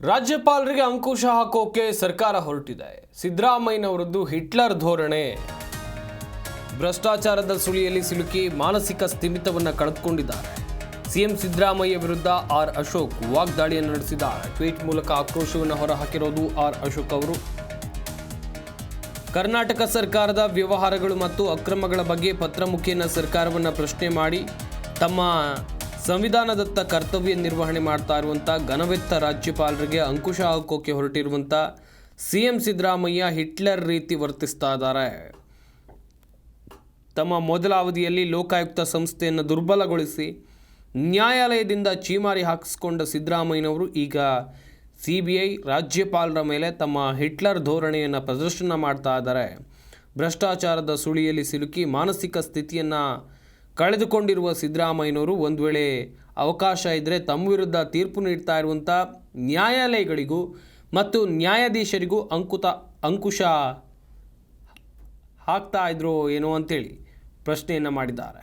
ರಾಜ್ಯಪಾಲರಿಗೆ ಅಂಕುಶ ಹಾಕೋಕೆ ಸರ್ಕಾರ ಹೊರಟಿದೆ. ಸಿದ್ದರಾಮಯ್ಯನವರದ್ದು ಹಿಟ್ಲರ್ ಧೋರಣೆ. ಭ್ರಷ್ಟಾಚಾರದ ಸುಳಿಯಲ್ಲಿ ಸಿಲುಕಿ ಮಾನಸಿಕ ಸ್ಥಿಮಿತವನ್ನು ಕಳೆದುಕೊಂಡಿದ್ದಾರೆ. ಸಿಎಂ ಸಿದ್ದರಾಮಯ್ಯ ವಿರುದ್ಧ ಆರ್ ಅಶೋಕ್ ವಾಗ್ದಾಳಿಯನ್ನು ನಡೆಸಿದ್ದಾರೆ. ಟ್ವೀಟ್ ಮೂಲಕ ಆಕ್ರೋಶವನ್ನು ಹೊರಹಾಕಿರೋದು ಆರ್ ಅಶೋಕ್ ಅವರು. ಕರ್ನಾಟಕ ಸರ್ಕಾರದ ವ್ಯವಹಾರಗಳು ಮತ್ತು ಅಕ್ರಮಗಳ ಬಗ್ಗೆ ಪತ್ರ ಮುಖೇನ ಸರ್ಕಾರವನ್ನು ಪ್ರಶ್ನೆ ಮಾಡಿ ತಮ್ಮ ಸಂವಿಧಾನದತ್ತ ಕರ್ತವ್ಯ ನಿರ್ವಹಣೆ ಮಾಡ್ತಾ ಇರುವಂಥ ಘನವೆತ್ತ ರಾಜ್ಯಪಾಲರಿಗೆ ಅಂಕುಶ ಹಾಕೋಕೆ ಹೊರಟಿರುವಂಥ ಸಿ ಎಂ ಸಿದ್ದರಾಮಯ್ಯ ಹಿಟ್ಲರ್ ರೀತಿ ವರ್ತಿಸ್ತಾ ಇದ್ದಾರೆ. ತಮ್ಮ ಮೊದಲ ಅವಧಿಯಲ್ಲಿ ಲೋಕಾಯುಕ್ತ ಸಂಸ್ಥೆಯನ್ನು ದುರ್ಬಲಗೊಳಿಸಿ ನ್ಯಾಯಾಲಯದಿಂದ ಚೀಮಾರಿ ಹಾಕಿಸಿಕೊಂಡ ಸಿದ್ದರಾಮಯ್ಯನವರು ಈಗ ಸಿ ಬಿ ಐ ರಾಜ್ಯಪಾಲರ ಮೇಲೆ ತಮ್ಮ ಹಿಟ್ಲರ್ ಧೋರಣೆಯನ್ನು ಪ್ರದರ್ಶನ ಮಾಡ್ತಾ ಇದ್ದಾರೆ. ಭ್ರಷ್ಟಾಚಾರದ ಸುಳಿಯಲ್ಲಿ ಸಿಲುಕಿ ಮಾನಸಿಕ ಸ್ಥಿತಿಯನ್ನು ಕಳೆದುಕೊಂಡಿರುವ ಸಿದ್ದರಾಮಯ್ಯನವರು ಒಂದು ವೇಳೆ ಅವಕಾಶ ಇದ್ದರೆ ತಮ್ಮ ವಿರುದ್ಧ ತೀರ್ಪು ನೀಡ್ತಾ ಇರುವಂಥ ನ್ಯಾಯಾಲಯಗಳಿಗೂ ಮತ್ತು ನ್ಯಾಯಾಧೀಶರಿಗೂ ಅಂಕುತ, ಅಂಕುಶ ಹಾಕ್ತಾ ಇದ್ರು ಏನೋ ಅಂತೇಳಿ ಪ್ರಶ್ನೆಯನ್ನು ಮಾಡಿದ್ದಾರೆ.